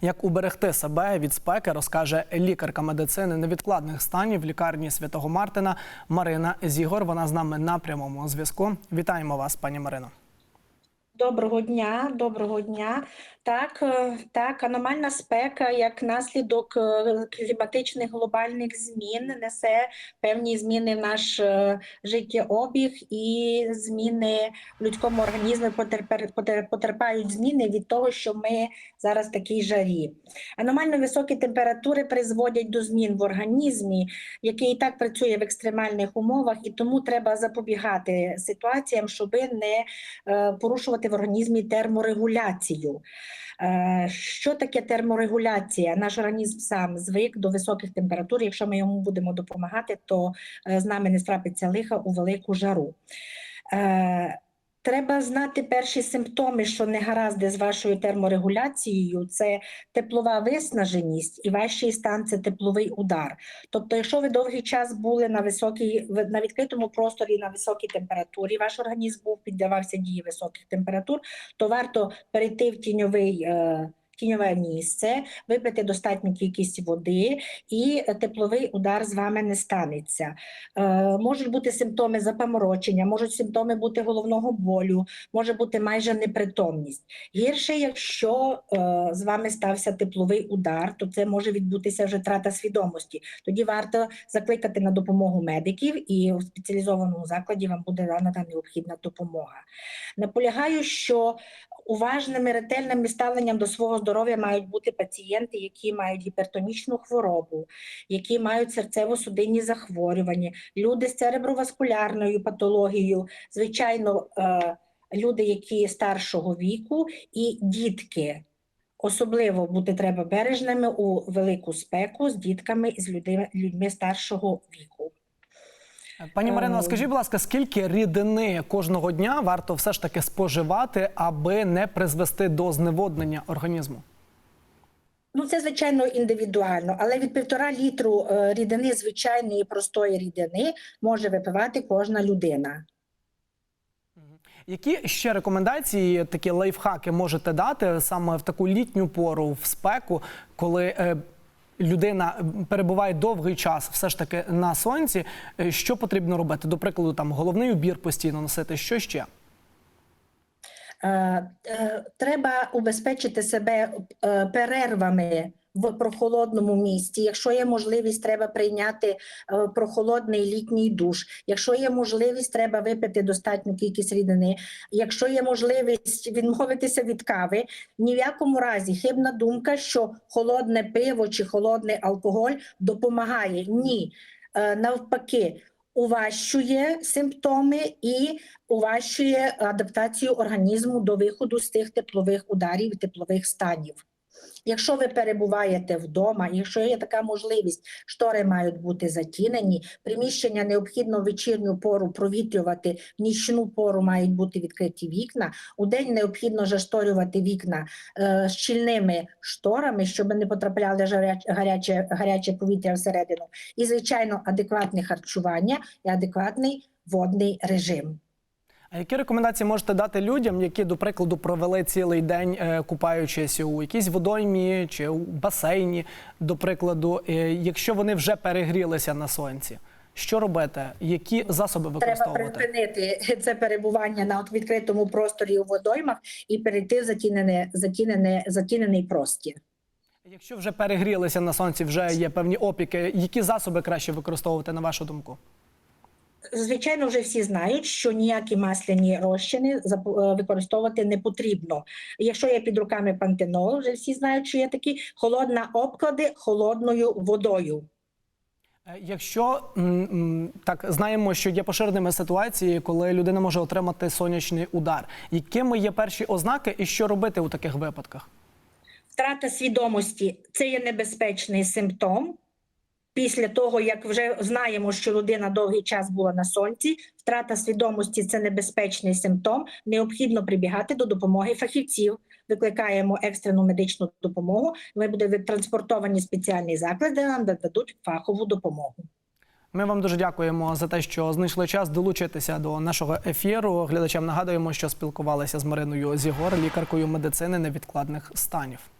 Як уберегти себе від спеки, розкаже лікарка медицини невідкладних станів лікарні Святого Мартина Марина Зігор. Вона з нами на прямому зв'язку. Вітаємо вас, пані Марино. Доброго дня, доброго дня. Так, е, так, аномальна спека як наслідок е, кліматичних глобальних змін несе певні зміни в наш е, життєобіг і зміни в людському організмі потерпають зміни від того, що ми зараз в такій жарі. Аномально високі температури призводять до змін в організмі, який і так працює в екстремальних умовах, і тому треба запобігати ситуаціям, щоб не порушувати в організмі терморегуляцію. Е, Що таке терморегуляція? Наш організм сам звик до високих температур. Якщо ми йому будемо допомагати, то е, з нами не страпиться лиха у велику жару. Треба знати перші симптоми, що не гаразди з вашою терморегуляцією, це теплова виснаженість і важчий стан це тепловий удар. Тобто, якщо ви довгий час були на високій на відкритому просторі на високій температурі, ваш організм був піддавався дії високих температур, то варто перейти в тіньовий. е, Тіньове місце, випити достатню кількість води, і е, тепловий удар з вами не станеться. Е, можуть бути симптоми запаморочення, можуть симптоми бути головного болю, може бути майже непритомність. Гірше, якщо е, з вами стався тепловий удар, то це може відбутися вже трата свідомості. Тоді варто закликати на допомогу медиків, і у спеціалізованому закладі вам буде надана необхідна допомога. Наполягаю, що уважним і ретельним ставленням до свого здоров'я мають бути пацієнти, які мають гіпертонічну хворобу, які мають серцево-судинні захворювання, люди з цереброваскулярною патологією, звичайно, е, люди, які старшого віку, і дітки. Особливо бути треба бережними у велику спеку з дітками і з людьми старшого віку. Пані Марино, Е, скажіть, будь ласка, скільки рідини кожного дня варто все ж таки споживати, аби не призвести до зневоднення організму? Ну, це звичайно індивідуально, але від півтора літру е, рідини звичайної простої рідини може випивати кожна людина. Які ще рекомендації, такі лайфхаки можете дати саме в таку літню пору, в спеку, коли е, людина перебуває довгий час все ж таки на сонці? Е, Що потрібно робити? До прикладу, там головний убір постійно носити, що ще? Е, е, Треба убезпечити себе перервами в прохолодному місці. Якщо є можливість, треба прийняти е, прохолодний літній душ. Якщо є можливість, треба випити достатню кількість рідини. Якщо є можливість відмовитися від кави, ні в якому разі хибна думка, що холодне пиво чи холодний алкоголь допомагає. Ні, Е, навпаки. Уващує симптоми і уващує адаптацію організму до виходу з тих теплових ударів і теплових станів. Якщо ви перебуваєте вдома, якщо є така можливість, штори мають бути затінені, приміщення необхідно в вечірню пору провітрювати, в нічну пору мають бути відкриті вікна. У день необхідно зашторювати вікна е, щільними шторами, щоб не потрапляли гаряче, гаряче повітря всередину. І, звичайно, адекватне харчування і адекватний водний режим. А які рекомендації можете дати людям, які, до прикладу, провели цілий день е, купаючись у якійсь водоймі чи у басейні, до прикладу, якщо вони вже перегрілися на сонці? Що робити? Які засоби Треба припинити це перебування на відкритому просторі у водоймах і перейти в затінене, затінене, затінений простір. Якщо вже перегрілися на сонці, вже є певні опіки, які засоби краще використовувати на вашу думку? Звичайно, вже всі знають, що ніякі масляні розчини е, використовувати не потрібно. Якщо є під руками пантенол, вже всі знають, що є такі холодна обклади холодною водою. Е, Якщо так знаємо, що є поширеними ситуації, коли людина може отримати сонячний удар, якими є перші ознаки, і що робити у таких випадках? Втрата свідомості це є небезпечний симптом. Після того, як вже знаємо, що людина довгий час була на сонці, втрата свідомості це небезпечний симптом. Необхідно прибігати до допомоги фахівців. Викликаємо екстрену медичну допомогу. Ми будемо транспортовані в спеціальний заклад, де нам дадуть фахову допомогу. Ми вам дуже дякуємо за те, що знайшли час долучитися до нашого ефіру. Глядачам нагадуємо, що спілкувалися з Мариною Зігор, лікаркою медицини невідкладних станів.